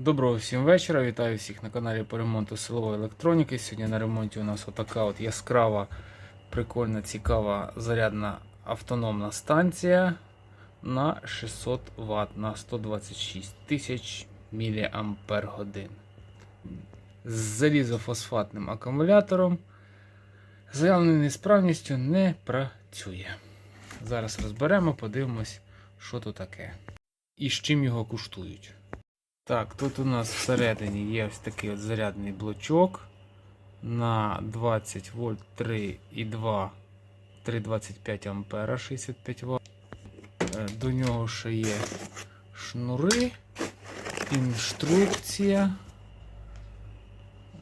Доброго всім вечора. Вітаю всіх на каналі по ремонту силової електроніки. Сьогодні на ремонті у нас отака от яскрава, прикольна, цікава зарядна автономна станція на 600 Вт на 126 тисяч мАч. З залізофосфатним акумулятором. Заявленою несправністю не працює. Зараз розберемо, подивимось, що тут таке. І з чим його куштують. Так, тут у нас всередині є ось такий от зарядний блочок на 20 вольт 3,2 3,25 ампера 65 Вт. Е, До нього ще є шнури, інструкція.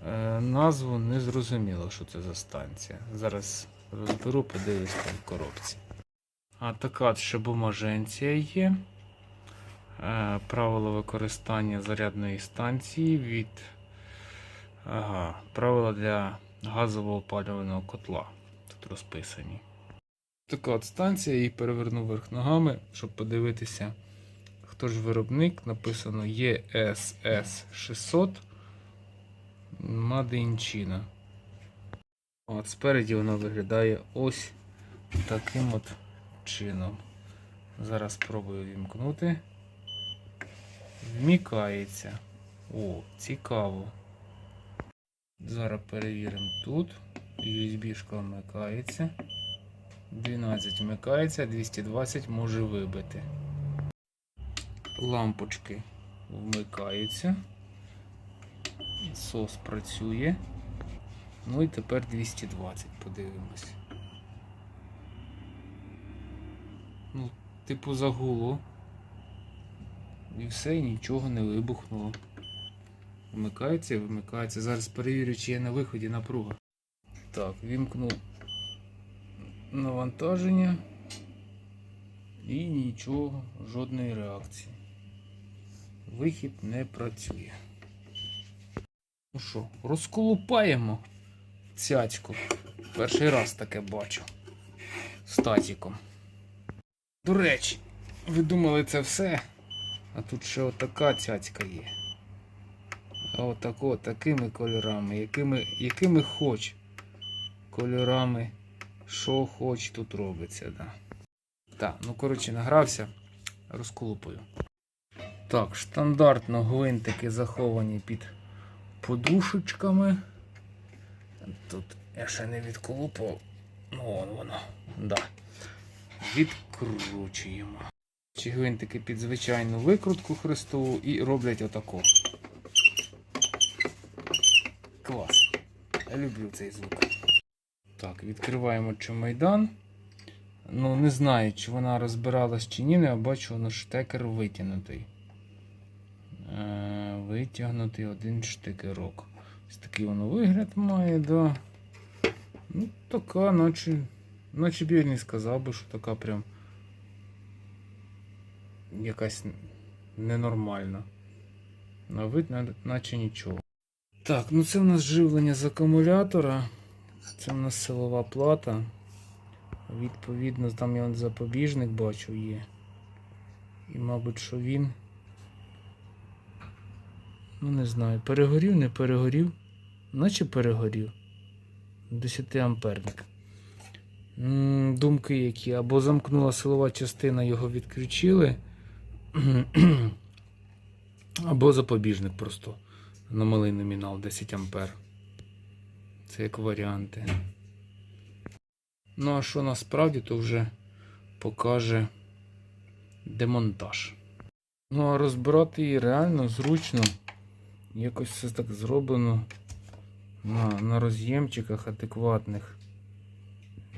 Е, Назву не зрозуміло, що це за станція. Зараз розберу, подивлюсь там в коробці. А така ще бумаженція є. Е, Правила використання зарядної станції від ага, правила для газового опалювального котла. Тут розписані. Така от станція, її переверну вверх ногами, щоб подивитися, хто ж виробник. Написано ESS 600 Made in China. От спереді воно виглядає ось таким от чином. Зараз спробую вімкнути. Вмікається. О, цікаво. Зараз перевіримо тут. USB-шка вмикається. 12 вмикається, 220 може вибити. Лампочки вмикаються. Сос працює. Ну і тепер 220 подивимось. Ну, типу загуло. І все, нічого не вибухнуло. Вмикається вимикається. Зараз перевірю, чи є на виході напруга. Так, вімкнув навантаження. І нічого, жодної реакції. Вихід не працює. Ну що, розколупаємо цяцьку. Перший раз таке бачу. З тазіком. До речі, ви думали це все? А тут ще отака цяцька є. Отако, такими кольорами, якими, якими хоч кольорами, що хоч тут робиться. Да. Так, ну коротше, награвся, розколупую. Так, стандартно гвинтики заховані під подушечками. Тут я ще не відколупав. Ну, вон воно. Да. Відкручуємо. Чи гвинтики під звичайну викрутку хрестову і роблять отако. Клас. Я люблю цей звук. Так, відкриваємо чомайдан. Ну, не знаю, чи вона розбиралась чи ні, але я бачу, воно штекер витягнутий. Е, витягнутий один штекерок. Ось такий воно вигляд має, да. Ну, така, наче. Наче б не сказав би, що така прям якась ненормальна. На вид, наче нічого. Так, ну це в нас живлення з акумулятора. Це в нас силова плата. Відповідно, там я запобіжник бачу є. І, мабуть, що він. Ну, не знаю, перегорів, не перегорів. Наче перегорів. 10 амперник. Думки які. Або замкнула силова частина, його відключили. Або запобіжник просто на малий номінал 10 ампер. Це як варіанти. Ну, а що насправді, то вже покаже демонтаж. Ну, а розбирати її реально зручно. Якось все так зроблено на, на роз'ємчиках адекватних.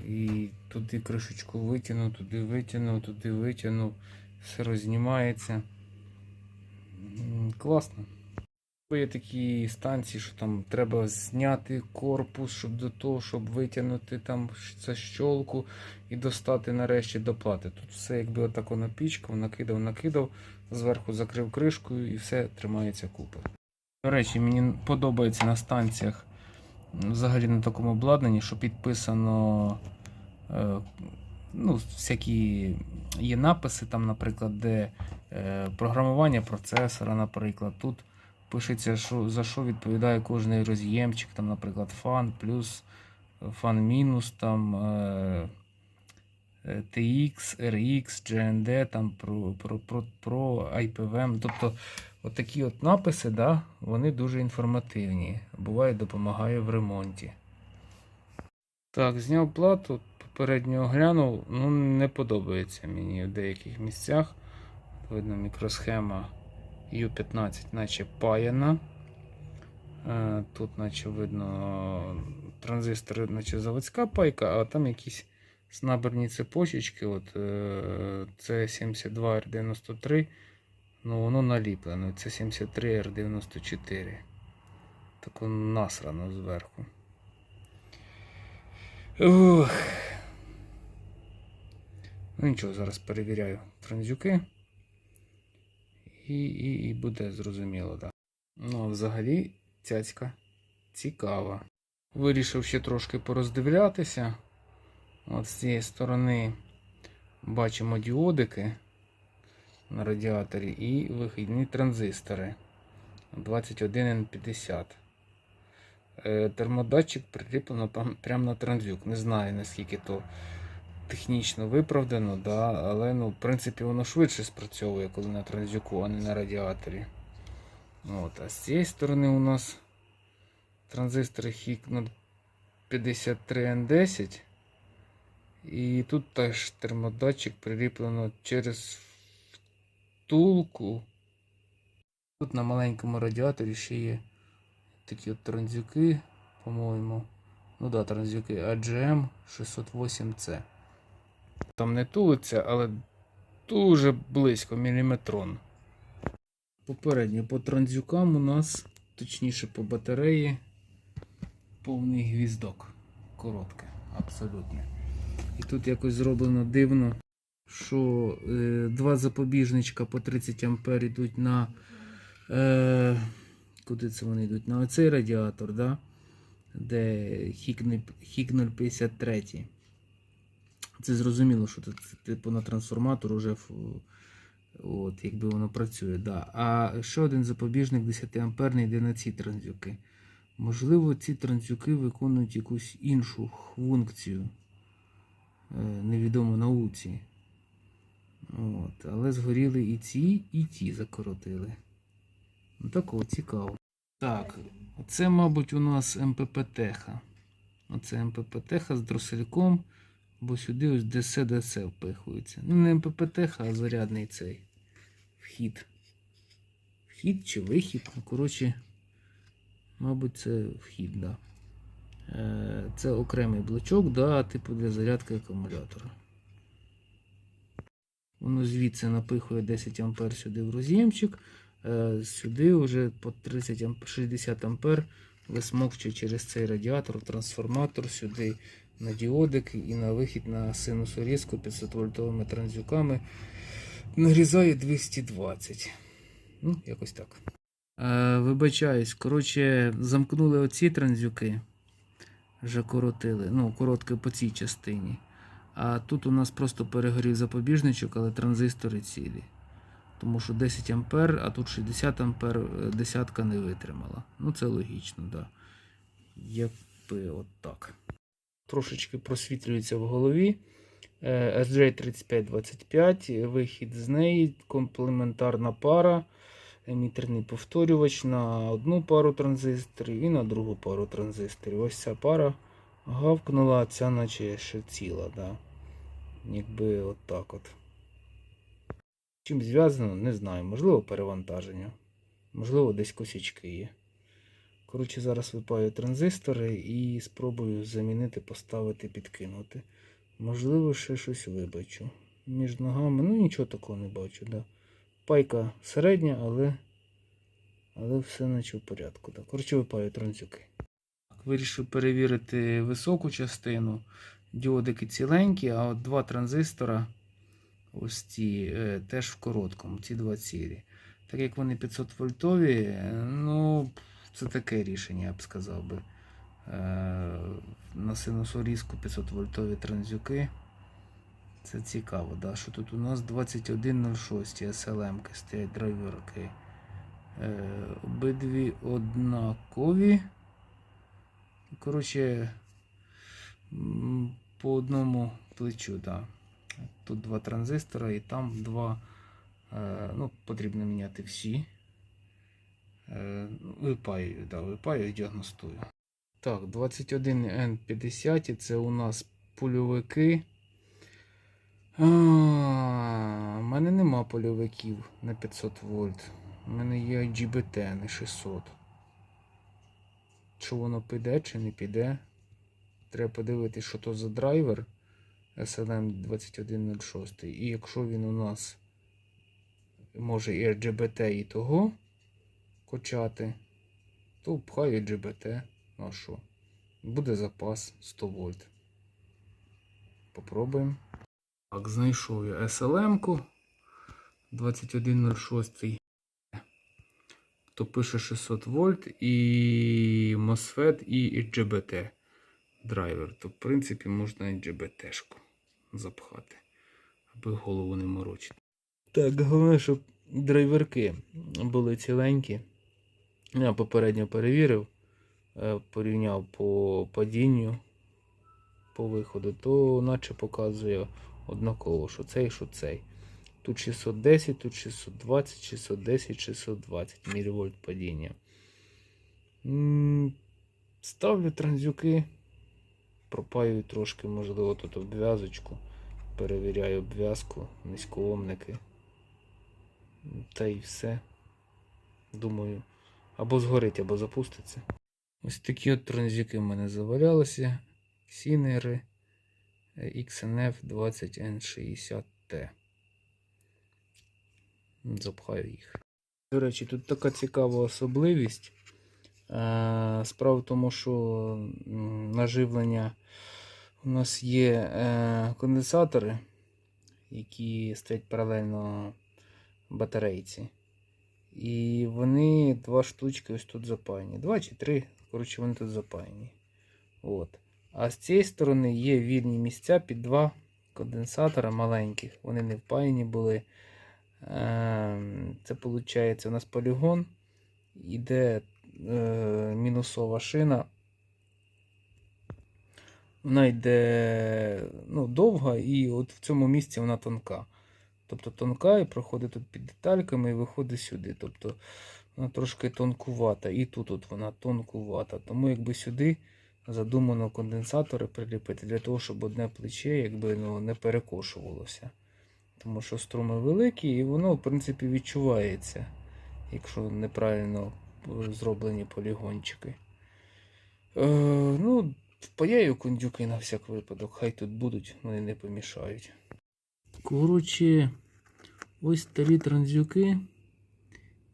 І туди кришечку витягнув, туди витягнув, туди витягнув. Все рознімається. Класно. Є такі станції, що там треба зняти корпус, щоб до того, щоб витягнути там це щолку і достати нарешті до плати. Тут все якби отако напічкав, накидав, накидав, зверху закрив кришкою і все тримається купи. До речі, мені подобається на станціях взагалі на такому обладнанні, що підписано е, ну, всякі є написи, там, наприклад, де е, програмування процесора, наприклад. Тут пишеться, що, за що відповідає кожний роз'ємчик, там, наприклад, фан плюс, фан мінус, там е, е, TX, RX, GND, там про, про, про, про IPVM. Тобто от такі от написи, да, вони дуже інформативні. Буває, допомагає в ремонті. Так, зняв плату, попередньо оглянув. Ну, не подобається мені в деяких місцях. Видно, мікросхема U15, наче паяна. Е, Тут, наче видно, транзистор, наче заводська пайка, а там якісь снаберні цепочечки. От, е, це 72R93. Ну, воно наліплено. Це 73R94. Тако насрано зверху. Ух. Ну нічого, зараз перевіряю транзюки. І, і, і буде зрозуміло, так. Ну, а взагалі, цяцька цікава. Вирішив ще трошки пороздивлятися. От з цієї сторони бачимо діодики на радіаторі і вихідні транзистори 21N50. Е, Термодатчик прикріплено прям- прямо на транзюк. Не знаю наскільки то технічно виправдано, да, але ну, в принципі воно швидше спрацьовує, коли на транзюку, а не на радіаторі. От, а з цієї сторони у нас транзистори HIC 53N10. І тут теж термодатчик приліплено через втулку. Тут на маленькому радіаторі ще є такі от транзюки, по-моєму. Ну да, транзюки AGM 608C. Там не тулиться, але дуже близько, міліметрон. Попередньо по транзюкам у нас, точніше по батареї, повний гвіздок. Коротке, абсолютно. І тут якось зроблено дивно, що е, два запобіжничка по 30 А йдуть на. Е, куди це вони йдуть? На оцей радіатор, да? де хік 053. Це зрозуміло, що це типу на трансформатор уже от, якби воно працює. Да. А ще один запобіжник 10 амперний йде на ці транзюки. Можливо, ці транзюки виконують якусь іншу функцію, е, невідомо науці. От. Але згоріли і ці, і ті закоротили. Ну так от, цікаво. Так, це, мабуть, у нас МПП Теха. Оце МПП Теха з дросельком, бо сюди ось ДС ДС впихується. Ну, не МПП Теха, а зарядний цей вхід. Вхід чи вихід. Ну, коротше, мабуть, це вхід, да. Е, Це окремий блочок, да, типу для зарядки акумулятора. Воно звідси напихує 10 А сюди в роз'ємчик. Е, Сюди вже по 30 амп- 60 ампер висмокчує через цей радіатор, трансформатор сюди на діодик і на вихід на синусорізку 500 вольтовими транзюками. Нарізає 220. Ну, якось так. Е, вибачаюсь, коротше, замкнули оці транзюки. Вже коротили. Ну, коротке по цій частині. А тут у нас просто перегорів запобіжничок, але транзистори цілі. Тому що 10 ампер, а тут 60 ампер е, десятка не витримала. Ну це логічно, да. Якби от так. Трошечки просвітлюється в голові. Е, SJ3525, вихід з неї, комплементарна пара, емітерний повторювач на одну пару транзисторів і на другу пару транзисторів. Ось ця пара гавкнула, а ця наче ще ціла. Да. Якби от так от. Чим зв'язано, не знаю. Можливо, перевантаження. Можливо, десь косячки є. Коротше, зараз випаю транзистори і спробую замінити, поставити, підкинути. Можливо, ще щось вибачу. Між ногами, ну нічого такого не бачу. Да. Пайка середня, але, але все наче в порядку. Да. Коротше, випаю транзюки. Вирішив перевірити високу частину. Діодики ціленькі, а от два транзистора. Ось ці е, теж в короткому, ці два цілі. Так як вони 500 вольтові, ну, це таке рішення, я б сказав би. Е, на синусорізку 500 вольтові транзюки. Це цікаво, да? що тут у нас 2106 SLM стоять драйверки. Е, Обидві однакові. Коротше, по одному плечу, так. Тут два транзистора і там два. Е, ну, потрібно міняти всі. Е, випаю, да, випаю і діагностую. Так, 21N50 це у нас польовики. У мене нема польовиків на 500 вольт. У мене є GBT на 600. Чи воно піде, чи не піде. Треба подивитися, що то за драйвер SLM 2106. І якщо він у нас може і RGBT і того качати, то пхаю GBT. Ну а що? Буде запас 100 вольт. Попробуємо. Так, знайшов я SLM-ку 2106. То пише 600 вольт і MOSFET і GBT драйвер. То, в принципі, можна і GBT-шку запхати, аби голову не морочити. Так, головне, щоб драйверки були ціленькі. Я попередньо перевірив, е, порівняв по падінню, по виходу, то наче показує однаково, що цей, що цей. Тут 610, тут 620, 610, 620 мВ падіння. Ставлю транзюки, пропаю трошки, можливо, тут обв'язочку. Перевіряю обв'язку, низькоомники. Та й все. Думаю, або згорить, або запуститься. Ось такі от транзюки в мене завалялися. Сінери XNF 20N60T. Запхаю їх. До речі, тут така цікава особливість. Е, Справа в тому, що наживлення у нас є е, конденсатори, які стоять паралельно батарейці. І вони два штучки ось тут запаяні. Два чи три, коротше, вони тут запаяні. От. А з цієї сторони є вільні місця під два конденсатора маленьких. Вони не впаяні були. Ем, Це виходить у нас полігон. Іде е, мінусова шина. Вона йде ну, довга і от в цьому місці вона тонка. Тобто тонка і проходить тут під детальками і виходить сюди. Тобто вона трошки тонкувата. І тут от вона тонкувата. Тому якби сюди задумано конденсатори приліпити для того, щоб одне плече якби, ну, не перекошувалося. Тому що струми великі і воно, в принципі, відчувається, якщо неправильно е, зроблені полігончики. Е, ну, впаяю кондюки на всяк випадок, хай тут будуть, вони не помішають. Коротше, ось старі транзюки.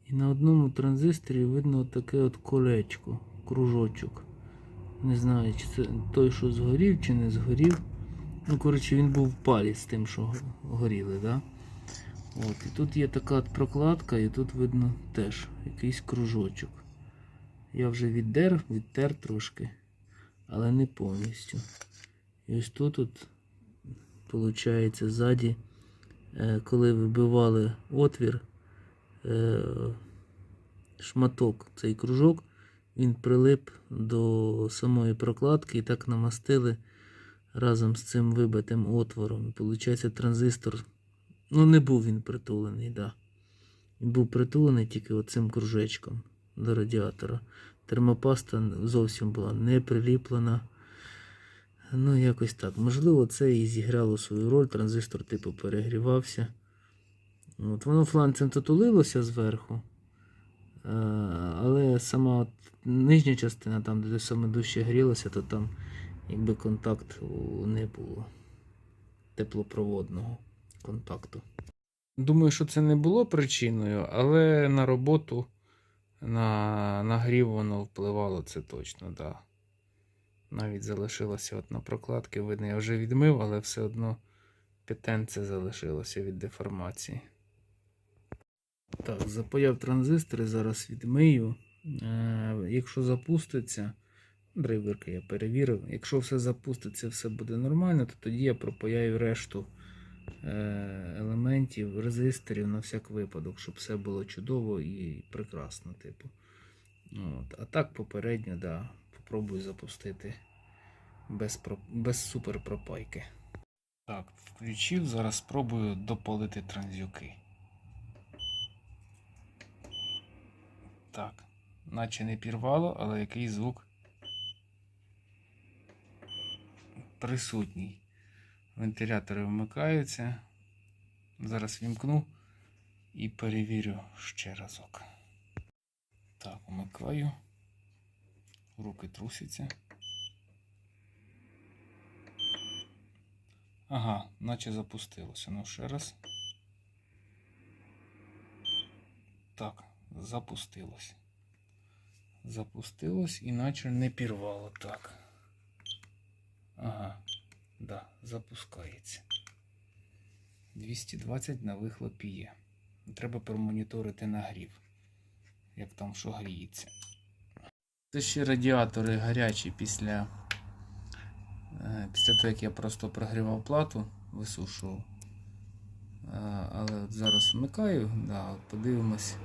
І на одному транзисторі видно таке от колечко, кружочок. Не знаю, чи це той, що згорів, чи не згорів. Ну, коротше, він був в парі з тим, що горіли, да? От, і тут є така от прокладка, і тут видно теж якийсь кружочок. Я вже віддер, відтер трошки, але не повністю. І ось тут, от, виходить, ззаді, е, коли вибивали отвір, е, шматок, цей кружок, він прилип до самої прокладки і так намастили разом з цим вибитим отвором. Виходить, транзистор. Ну, не був він притулений, да. Він був притулений тільки оцим кружечком до радіатора. Термопаста зовсім була не приліплена. Ну, якось так. Можливо, це і зіграло свою роль. Транзистор, типу, перегрівався. От Воно фланцем то тулилося зверху. Е, Але сама от нижня частина, там, де саме дужче грілося, то там якби контакту не було. Теплопроводного контакту. Думаю, що це не було причиною, але на роботу, на нагрів воно впливало це точно, так. Да. Навіть залишилося от на прокладки, видно, я вже відмив, але все одно п'ятенце залишилося від деформації. Так, запаяв транзистори, зараз відмию. Е, якщо запуститься, драйверки я перевірив. Якщо все запуститься, все буде нормально, то тоді я пропаяю решту е, елементів, резисторів на всяк випадок, щоб все було чудово і прекрасно, типу. От. А так попередньо, да, попробую запустити без, без супер пропайки. Так, включив, зараз спробую допалити транзюки. Так, наче не пірвало, але який звук присутній. Вентилятори вмикаються. Зараз вімкну і перевірю ще разок. Так, вмикаю. Руки трусяться. Ага, наче запустилося. Ну ще раз. Так, запустилось. Запустилось і наче не пірвало. Так. Ага, да, запускається. 220 на вихлопі є. Треба промоніторити нагрів. Як там що гріється. Це ще радіатори гарячі після. е, Після того, як я просто прогрівав плату, висушував. Е, Але от зараз вмикаю, да, от подивимось.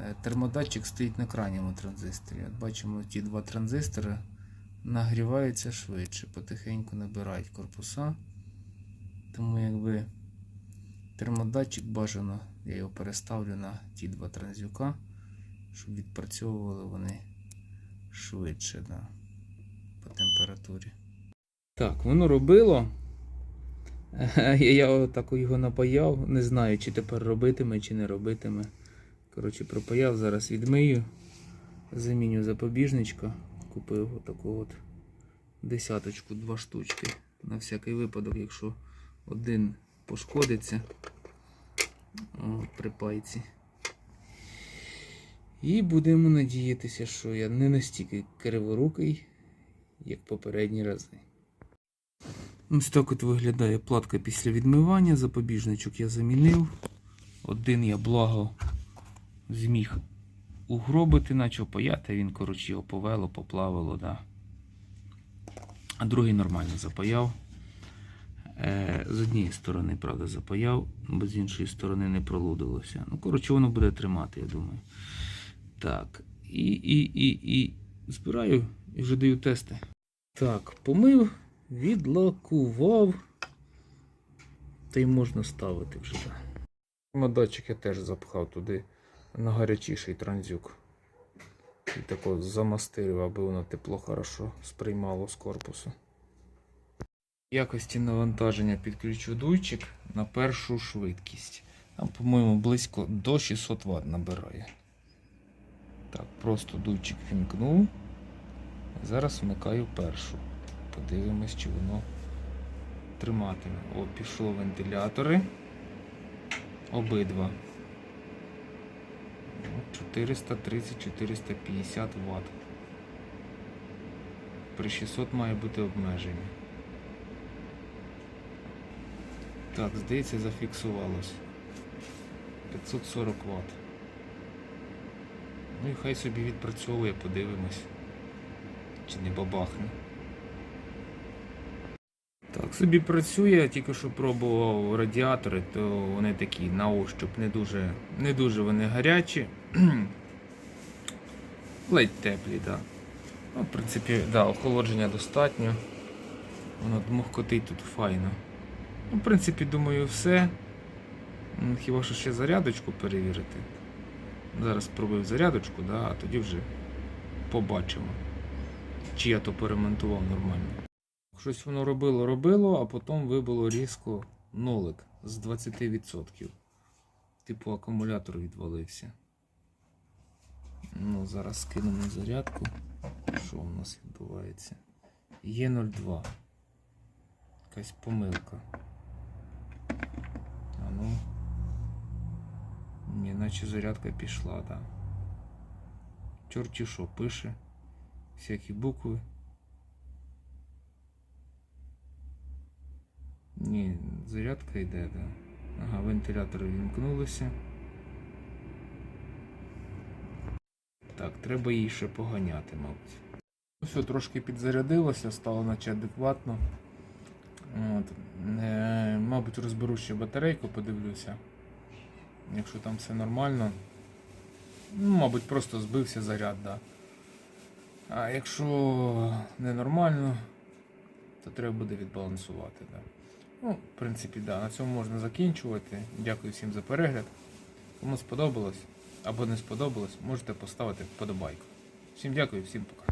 Е, Термодатчик стоїть на крайньому транзисторі. От бачимо, ті два транзистори нагріваються швидше, потихеньку набирають корпуса. Тому якби термодатчик бажано, я його переставлю на ті два транзюка, щоб відпрацьовували вони швидше да, по температурі. Так, воно робило. Я так його напаяв. Не знаю, чи тепер робитиме, чи не робитиме. Коротше, пропаяв, зараз відмию. Заміню запобіжничка. Купив отаку от десяточку, два штучки. На всякий випадок, якщо один пошкодиться о, при пайці. І будемо надіятися, що я не настільки криворукий, як попередні рази. Ось так от виглядає платка після відмивання. Запобіжничок я замінив. Один я благо зміг угробити, наче паяти, він, коротше, його повело, поплавило, да. А другий нормально запаяв. Е, з однієї сторони, правда, запаяв, бо з іншої сторони не пролудилося. Ну, коротше, воно буде тримати, я думаю. Так. І, і, і, і збираю і вже даю тести. Так, помив, відлакував. Та й можна ставити вже. Да. Датчик я теж запхав туди на гарячіший транзюк. І тако замастирив, аби воно тепло хорошо сприймало з корпусу. В якості навантаження підключу дуйчик на першу швидкість. Там, по-моєму, близько до 600 Вт набирає. Так, просто дуйчик вімкнув. Зараз вмикаю першу. Подивимось, чи воно триматиме. О, пішло вентилятори. Обидва. 430-450 Вт. При 600 має бути обмеження. Так, здається, зафіксувалось. 540 Вт. Ну і хай собі відпрацьовує, подивимось. Чи не бабахне. Так, собі працює, тільки що пробував радіатори, то вони такі на ощуп не дуже, не дуже вони гарячі. Ледь теплі. Да. Ну, в принципі, да, охолодження достатньо. Воно дмухкотить тут файно. Ну, в принципі, думаю, все. Хіба що ще зарядочку перевірити. Зараз спробую зарядочку, да, а тоді вже побачимо. Чи я то поремонтував нормально. Щось воно робило, робило, а потім вибило різко нолик з 20%. Типу акумулятор відвалився. Ну, зараз скинемо зарядку. Що у нас відбувається? Є 02. Якась помилка. А ну. Ні, наче зарядка пішла. Да. Чорті що пише. Всякі букви. Ні, зарядка йде, да. Ага, вентилятори вімкнулися. Так, треба її ще поганяти, мабуть. Все, трошки підзарядилося, стало наче адекватно. От. Е, мабуть, розберу ще батарейку, подивлюся. Якщо там все нормально. Ну, мабуть, просто збився заряд, да. А якщо ненормально, то треба буде відбалансувати. Да. Ну, в принципі, да, на цьому можна закінчувати. Дякую всім за перегляд. Кому сподобалось або не сподобалось, можете поставити вподобайку. Всім дякую, всім пока.